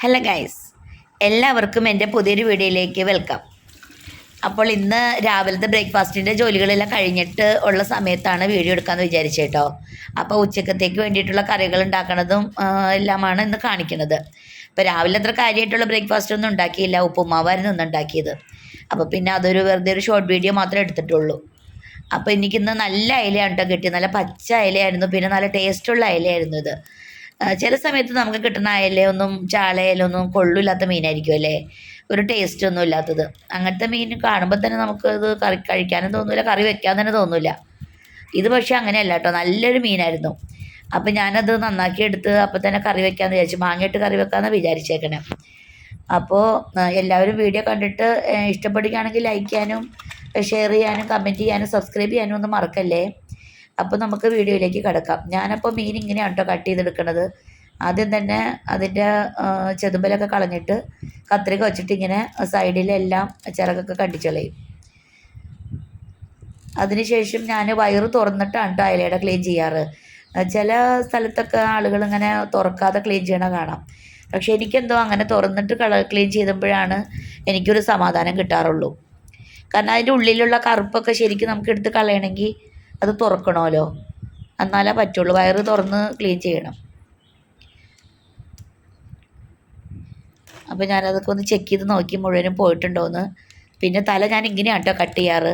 Hello guys എല്ലാവർക്കും എന്റെ പുതിയൊരു വീഡിയോയിലേക്ക് വെൽക്കം അപ്പോൾ ഇന്ന് രാവിലത്തെ ബ്രേക്ക്ഫാസ്റ്റിന്റെ ജോലികളെല്ലാം കഴിഞ്ഞിട്ട് ഉള്ള സമയത്താണ് വീഡിയോ എടുക്കാമെന്ന് വിചാരിച്ചു കേട്ടോ. അപ്പോൾ ഉച്ചക്കത്തേക്ക് വേണ്ടിയിട്ടുള്ള കറികൾ ഉണ്ടാക്കണതും എല്ലാമാണ് ഇന്ന് കാണിക്കുന്നത്. അപ്പോൾ രാവിലെ അത്ര കാര്യമായിട്ടുള്ള ബ്രേക്ക്ഫാസ്റ്റ് ഒന്നും ഉണ്ടാക്കിയില്ല. ഉപ്പുമാവായിരുന്നു ഇന്ന് ഉണ്ടാക്കിയത്. അപ്പോൾ പിന്നെ അതൊരു വെറുതെ ഒരു ഷോർട്ട് വീഡിയോ മാത്രമേ എടുത്തിട്ടുള്ളൂ. അപ്പോൾ എനിക്കിന്ന് നല്ല അയിലയാണ് കേട്ടോ കിട്ടിയത്. നല്ല പച്ച അയിലയായിരുന്നു. പിന്നെ നല്ല ടേസ്റ്റുള്ള അയിലയായിരുന്നു ഇത്. ചില സമയത്ത് നമുക്ക് കിട്ടുന്ന അയലേ അയലയൊന്നും ചാളയിലൊന്നും കൊള്ളില്ലാത്ത മീനായിരിക്കും അല്ലേ? ഒരു ടേസ്റ്റ് ഒന്നും ഇല്ലാത്തത്. അങ്ങനത്തെ മീൻ കാണുമ്പോൾ തന്നെ നമുക്ക് ഇത് കറി കഴിക്കാനും തോന്നില്ല കറി വെക്കാൻ തന്നെ തോന്നില്ല ഇത് പക്ഷേ അങ്ങനെയല്ല കേട്ടോ നല്ലൊരു മീനായിരുന്നു. അപ്പം ഞാനത് നന്നാക്കി എടുത്ത് അപ്പം തന്നെ കറി വെക്കാമെന്ന് വിചാരിച്ചു മാങ്ങയിട്ട് കറി വെക്കാമെന്ന് വിചാരിച്ചേക്കണേ. അപ്പോൾ എല്ലാവരും വീഡിയോ കണ്ടിട്ട് ഇഷ്ടപ്പെടുകയാണെങ്കിൽ ലൈക്ക് ചെയ്യാനും ഷെയർ ചെയ്യാനും കമന്റ് ചെയ്യാനും സബ്സ്ക്രൈബ് ചെയ്യാനും ഒന്നും മറക്കല്ലേ? അപ്പോൾ നമുക്ക് വീഡിയോയിലേക്ക് കിടക്കാം. ഞാനപ്പോൾ മീൻ ഇങ്ങനെയാണ് കേട്ടോ കട്ട് ചെയ്തെടുക്കണത്. ആദ്യം തന്നെ അതിന്റെ ചെതുമ്പലൊക്കെ കളഞ്ഞിട്ട് കത്രിക വെച്ചിട്ട് ഇങ്ങനെ സൈഡിലെല്ലാം ചിറകൊക്കെ കണ്ടിച്ചളയും അതിനുശേഷം ഞാൻ വയറ് തുറന്നിട്ടാണ് കേട്ടോ അയലയുടെ ക്ലീൻ ചെയ്യാറ്. ചില സ്ഥലത്തൊക്കെ ആളുകൾ ഇങ്ങനെ തുറക്കാതെ ക്ലീൻ ചെയ്യണ കാണാം. പക്ഷെ എനിക്കെന്തോ അങ്ങനെ തുറന്നിട്ട് കള ക്ലീൻ ചെയ്തപ്പോഴാണ് എനിക്കൊരു സമാധാനം കിട്ടാറുള്ളൂ. കാരണം അതിന്റെ ഉള്ളിലുള്ള കറുപ്പൊക്കെ ശരിക്കും നമുക്ക് എടുത്ത് കളയണമെങ്കിൽ അത് തുറക്കണമല്ലോ. എന്നാലേ പറ്റുള്ളൂ. വയറ് തുറന്ന് ക്ലീൻ ചെയ്യണം. അപ്പോൾ ഞാനതൊക്കെ ഒന്ന് ചെക്ക് ചെയ്ത് നോക്കി മുഴുവനും പോയിട്ടുണ്ടോയെന്ന് പിന്നെ തല ഞാൻ ഇങ്ങനെയാണ് കേട്ടോ കട്ട് ചെയ്യാറ്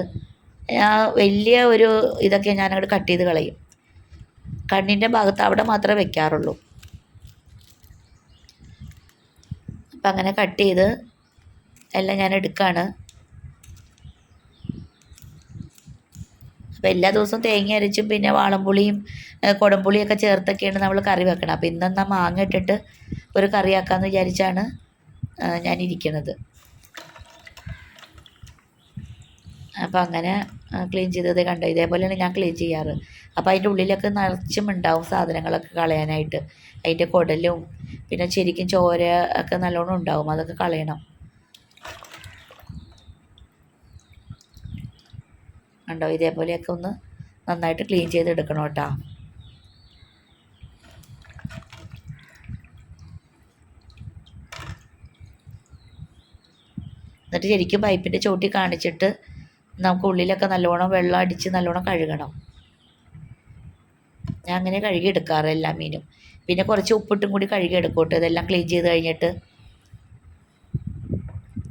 വലിയ ഒരു ഇതൊക്കെ ഞാനങ്ങോട്ട് കട്ട് ചെയ്ത് കളയും. കണ്ണിന്റെ ഭാഗത്ത് അവിടെ മാത്രമേ വെക്കാറുള്ളൂ. അപ്പം അങ്ങനെ കട്ട് ചെയ്ത് എല്ലാം ഞാൻ എടുക്കുകയാണ് അപ്പോൾ എല്ലാ ദിവസവും തേങ്ങ അരച്ചും പിന്നെ വാളംപുളിയും കുടംപുളിയൊക്കെ ചേർത്തൊക്കെയാണ് നമ്മൾ കറി വെക്കണം അപ്പോൾ ഇന്നെന്നാൽ മാങ്ങ ഇട്ടിട്ട് ഒരു കറിയാക്കാമെന്ന് വിചാരിച്ചാണ് ഞാനിരിക്കണത്. അപ്പോൾ അങ്ങനെ ക്ലീൻ ചെയ്തത് കണ്ടോ? ഇതേപോലെയാണ് ഞാൻ ക്ലീൻ ചെയ്യാറ്. അപ്പോൾ അതിന്റെ ഉള്ളിലൊക്കെ നിറച്ചും ഉണ്ടാവും സാധനങ്ങളൊക്കെ കളയാനായിട്ട്. അതിന്റെ കുടലും പിന്നെ ശരിക്കും ചോര ഒക്കെ നല്ലോണം ഉണ്ടാവും. അതൊക്കെ കളയണം. കണ്ടോ? ഇതേപോലെയൊക്കെ ഒന്ന് നന്നായിട്ട് ക്ലീൻ ചെയ്തെടുക്കണം കേട്ടോ. എന്നിട്ട് ശരിക്കും പൈപ്പിന്റെ ചോട്ടി കാണിച്ചിട്ട് നമുക്ക് ഉള്ളിലൊക്കെ നല്ലോണം വെള്ളം അടിച്ച് നല്ലോണം കഴുകണം. ഞാൻ അങ്ങനെ കഴുകി എടുക്കാറ് എല്ലാ മീനും. പിന്നെ കുറച്ച് ഉപ്പിട്ടും കൂടി കഴുകി എടുക്കോട്ടെ ഇതെല്ലാം ക്ലീൻ ചെയ്ത് കഴിഞ്ഞിട്ട്.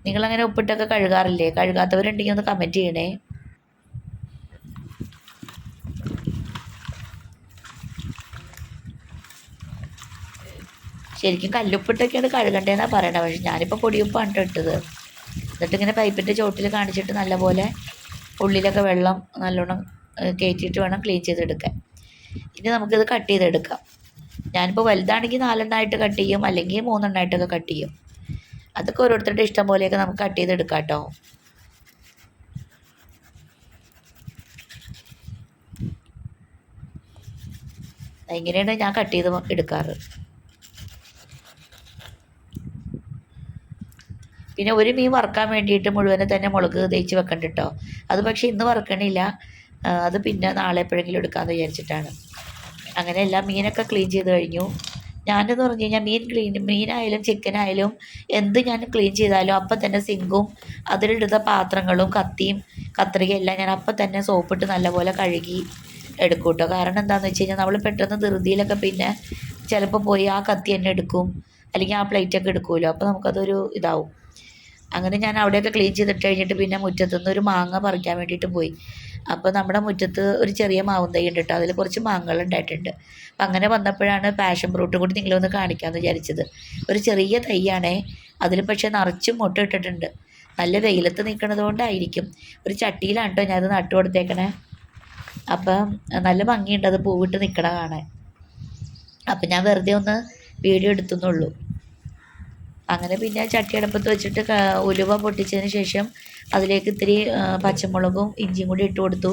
നിങ്ങളങ്ങനെ ഉപ്പിട്ടൊക്കെ കഴുകാറില്ലേ? കഴുകാത്തവരുണ്ടെങ്കിൽ ഒന്ന് കമന്റ് ചെയ്യണേ. ശരിക്കും കല്ലുപ്പിട്ടൊക്കെയാണ് കഴുകണ്ടേന്നാണ് പറയണത് പക്ഷേ ഞാനിപ്പോൾ പൊടിയുപ്പാണ് ട്ടോ ഇട്ടത്. എന്നിട്ട് ഇങ്ങനെ പൈപ്പിന്റെ ചോട്ടിൽ കാണിച്ചിട്ട് നല്ലപോലെ ഉള്ളിലൊക്കെ വെള്ളം നല്ലോണം കയറ്റിയിട്ട് വേണം ക്ലീൻ ചെയ്തെടുക്കാൻ. ഇനി നമുക്കിത് കട്ട് ചെയ്തെടുക്കാം. ഞാനിപ്പോൾ വലുതാണെങ്കിൽ നാലെണ്ണമായിട്ട് കട്ട് ചെയ്യും അല്ലെങ്കിൽ മൂന്നെണ്ണമായിട്ടൊക്കെ കട്ട് ചെയ്യും. അതൊക്കെ ഓരോരുത്തരുടെ ഇഷ്ടം പോലെയൊക്കെ നമുക്ക് കട്ട് ചെയ്തെടുക്കാം കേട്ടോ. ഇങ്ങനെയാണ് ഞാൻ കട്ട് ചെയ്ത് എടുക്കാറ്? പിന്നെ ഒരു മീൻ വറുക്കാൻ വേണ്ടിയിട്ട് മുഴുവനെ തന്നെ മുളക് തേച്ച് വെക്കണ്ട കേട്ടോ അത് പക്ഷേ ഇന്ന് വറുക്കണില്ല. അത് പിന്നെ നാളെ എപ്പോഴെങ്കിലും എടുക്കാമെന്ന് വിചാരിച്ചിട്ടാണ്. അങ്ങനെ എല്ലാം മീനൊക്കെ ക്ലീൻ ചെയ്ത് കഴിഞ്ഞു. ഞാനെന്ന് പറഞ്ഞു കഴിഞ്ഞാൽ മീൻ ക്ലീൻ മീനായാലും ചിക്കനായാലും എന്ത് ഞാൻ ക്ലീൻ ചെയ്താലും അപ്പം തന്നെ സിങ്കും അതിലിടുന്ന പാത്രങ്ങളും കത്തിയും കത്രികയും എല്ലാം ഞാൻ അപ്പം തന്നെ സോപ്പിട്ട് നല്ലപോലെ കഴുകി എടുക്കും കേട്ടോ കാരണം എന്താണെന്ന് വെച്ച് കഴിഞ്ഞാൽ നമ്മൾ പെട്ടെന്ന് ധൃതിയിലൊക്കെ പിന്നെ ചിലപ്പോൾ പോയി ആ കത്തി തന്നെ എടുക്കും. അല്ലെങ്കിൽ ആ പ്ലേറ്റൊക്കെ എടുക്കുമല്ലോ അപ്പോൾ നമുക്കതൊരു ഇതാവും. അങ്ങനെ ഞാൻ അവിടെയൊക്കെ ക്ലീൻ ചെയ്തിട്ട് കഴിഞ്ഞിട്ട് പിന്നെ മുറ്റത്തുനിന്ന് ഒരു മാങ്ങ പറിക്കാൻ വേണ്ടിയിട്ട് പോയി. അപ്പോൾ നമ്മുടെ മുറ്റത്ത് ഒരു ചെറിയ മാവും തൈ ഉണ്ട് കേട്ടോ അതിൽ കുറച്ച് മാങ്ങകൾ ഉണ്ടായിട്ടുണ്ട്. അപ്പം അങ്ങനെ വന്നപ്പോഴാണ് പാഷൻ ഫ്രൂട്ട് കൂടി നിങ്ങളൊന്ന് കാണിക്കാമെന്ന് വിചാരിച്ചത്. ഒരു ചെറിയ തൈയാണേ. അതിൽ പക്ഷേ നിറച്ചും മുട്ട ഇട്ടിട്ടുണ്ട്. നല്ല വെയിലത്ത് നിൽക്കണത് കൊണ്ടായിരിക്കും ഒരു ചട്ടിയിലാണ് കേട്ടോ ഞാനത് നട്ടു കൊടുത്തേക്കണേ. അപ്പം നല്ല ഭംഗിയുണ്ട് അത് പൂവിട്ട് നിൽക്കണ കാണാൻ. അപ്പം ഞാൻ വെറുതെ ഒന്ന് വീഡിയോ എടുത്തുന്നുള്ളൂ. അങ്ങനെ പിന്നെ ചട്ടി അടുപ്പത്ത് വെച്ചിട്ട് ഉലുവ പൊട്ടിച്ചതിന് ശേഷം അതിലേക്ക് ഇത്തിരി പച്ചമുളകും ഇഞ്ചിയും കൂടി ഇട്ട് കൊടുത്തു.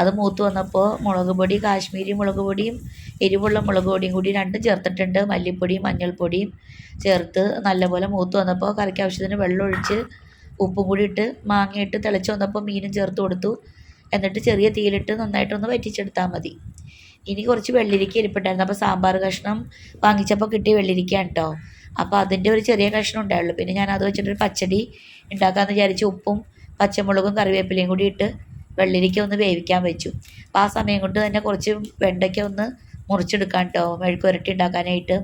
അത് മൂത്ത് വന്നപ്പോൾ മുളക് പൊടി കാശ്മീരി മുളക് പൊടിയും എരിവുള്ള മുളക് പൊടിയും കൂടി രണ്ടും ചേർത്തിട്ടുണ്ട്. മല്ലിപ്പൊടിയും മഞ്ഞൾപ്പൊടിയും ചേർത്ത് നല്ലപോലെ മൂത്ത് വന്നപ്പോൾ കറിക്ക് ആവശ്യത്തിന് വെള്ളം ഒഴിച്ച് ഉപ്പും കൂടി ഇട്ട് മാങ്ങയിട്ട് തിളച്ച് വന്നപ്പോൾ മീനും ചേർത്ത് കൊടുത്തു. എന്നിട്ട് ചെറിയ തീയിലിട്ട് നന്നായിട്ടൊന്ന് വറ്റിച്ചെടുത്താൽ മതി. ഇനി കുറച്ച് വെള്ളരിക്ക ഇരിപ്പുണ്ടായിരുന്നു. അപ്പോൾ സാമ്പാർ കഷ്ണം വാങ്ങിച്ചപ്പോൾ കിട്ടിയ വെള്ളരിക്കയാണ് കേട്ടോ അപ്പോൾ അതിന്റെ ഒരു ചെറിയ കഷ്ണം ഉണ്ടായുള്ളൂ. പിന്നെ ഞാൻ അത് വെച്ചിട്ടൊരു പച്ചടി ഉണ്ടാക്കാമെന്ന് വിചാരിച്ച് ഉപ്പും പച്ചമുളകും കറിവേപ്പിലയും കൂടി ഇട്ട് വെള്ളരിക്ക ഒന്ന് വേവിക്കാൻ വെച്ചു. അപ്പോൾ ആ സമയം കൊണ്ട് തന്നെ കുറച്ച് വെണ്ടയ്ക്ക ഒന്ന് മുറിച്ചെടുക്കാൻ കേട്ടോ മെഴുക്ക് പുരട്ടി ഉണ്ടാക്കാനായിട്ട്.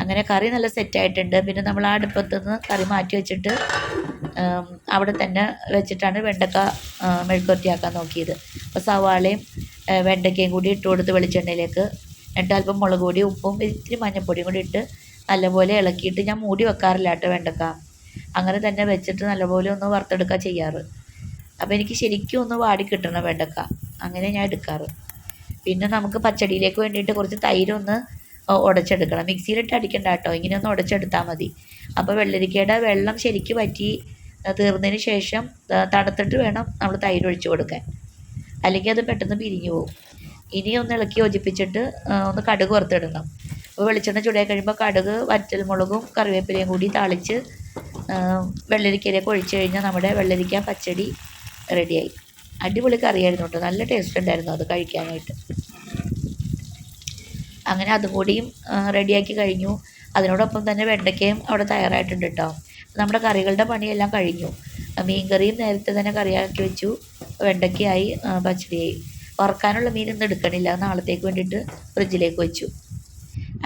അങ്ങനെ കറി നല്ല സെറ്റായിട്ടുണ്ട് പിന്നെ നമ്മൾ ആ അടുപ്പത്ത് നിന്ന് കറി മാറ്റി വെച്ചിട്ട് അവിടെ തന്നെ വെച്ചിട്ടാണ് വെണ്ടക്ക മെഴുക്കുരട്ടിയാക്കാൻ നോക്കിയത്. അപ്പോൾ സവാളയും വെണ്ടയ്ക്കയും കൂടി ഇട്ട് കൊടുത്ത് വെളിച്ചെണ്ണയിലേക്ക് എന്നിട്ട് അല്പം മുളക് പൊടി ഉപ്പും ഇത്തിരി മഞ്ഞൾപ്പൊടിയും കൂടി ഇട്ട് നല്ലപോലെ ഇളക്കിയിട്ട് ഞാൻ മൂടി വെക്കാറില്ല കേട്ടോ വെണ്ടക്ക. അങ്ങനെ തന്നെ വെച്ചിട്ട് നല്ലപോലെ ഒന്ന് വറുത്തെടുക്കുക ചെയ്യാറ്. അപ്പോൾ എനിക്ക് ശരിക്കും ഒന്ന് വാടി കിട്ടണം വെണ്ടക്ക. അങ്ങനെ ഞാൻ എടുക്കാറ്. പിന്നെ നമുക്ക് പച്ചടിയിലേക്ക് വേണ്ടിയിട്ട് കുറച്ച് തൈരൊന്ന് ഉടച്ചെടുക്കണം. മിക്സിയിലിട്ട് അടിക്കണ്ട കേട്ടോ. ഇങ്ങനെ ഒന്ന് ഉടച്ചെടുത്താൽ മതി. അപ്പോൾ വെള്ളരിക്കയുടെ വെള്ളം ശരിക്ക് പറ്റി തീർന്നതിന് ശേഷം തണുത്തിട്ട് വേണം നമ്മൾ തൈര് ഒഴിച്ച് കൊടുക്കാൻ. അല്ലെങ്കിൽ അത് പെട്ടെന്ന് പിരിഞ്ഞു പോകും ഇനി ഒന്ന് ഇളക്കി യോജിപ്പിച്ചിട്ട് ഒന്ന് കടുക് വറുത്തിടണം. അപ്പോൾ വെളിച്ചെണ്ണ ചൂടായി കഴിയുമ്പോൾ കടുക് വറ്റൽ മുളകും കറിവേപ്പിലയും കൂടി താളിച്ച് വെള്ളരിക്കയിലേക്ക് ഒഴിച്ച് കഴിഞ്ഞാൽ നമ്മുടെ വെള്ളരിക്ക പച്ചടി റെഡിയായി. അടിപൊളി കറിയായിരുന്നു കേട്ടോ. നല്ല ടേസ്റ്റ് ഉണ്ടായിരുന്നു അത് കഴിക്കാനായിട്ട്. അങ്ങനെ അതും കൂടിയും റെഡിയാക്കി കഴിഞ്ഞു. അതിനോടൊപ്പം തന്നെ വെണ്ടയ്ക്കയും അവിടെ തയ്യാറായിട്ടുണ്ട് കേട്ടോ. നമ്മുടെ കറികളുടെ പണിയെല്ലാം കഴിഞ്ഞു. മീൻ കറിയും നേരത്തെ തന്നെ കറിയാക്കി വെച്ചു. വെണ്ടയ്ക്കയായി പച്ചടിയായി. വറുക്കാനുള്ള മീൻ എടുക്കണില്ല. നാളത്തേക്ക് വേണ്ടിയിട്ട് ഫ്രിഡ്ജിലേക്ക് വെച്ചു.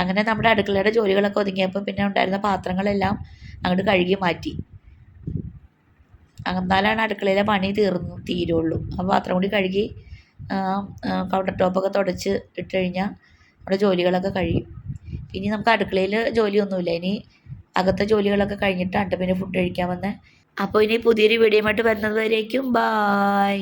അങ്ങനെ നമ്മുടെ അടുക്കളയുടെ ജോലികളൊക്കെ ഒതുങ്ങിയപ്പോൾ പിന്നെ ഉണ്ടായിരുന്ന പാത്രങ്ങളെല്ലാം അങ്ങോട്ട് കഴുകി മാറ്റി. എന്നാലാണ് അടുക്കളയിലെ പണി തീർന്നു തീരുള്ളൂ. ആ പാത്രം കൂടി കഴുകി കൗണ്ടർ ടോപ്പൊക്കെ തുടച്ച് ഇട്ട് കഴിഞ്ഞാൽ നമ്മുടെ ജോലികളൊക്കെ കഴിയും. ഇനി നമുക്ക് അടുക്കളയിൽ ജോലിയൊന്നുമില്ല. ഇനി അകത്തെ ജോലികളൊക്കെ കഴിഞ്ഞിട്ടാണ് പിന്നെ ഫുഡ് കഴിക്കാൻ വന്നത് അപ്പോൾ ഇനി പുതിയൊരു വീഡിയോയുമായിട്ട് വരുന്നത് വരേക്കും. ബായ്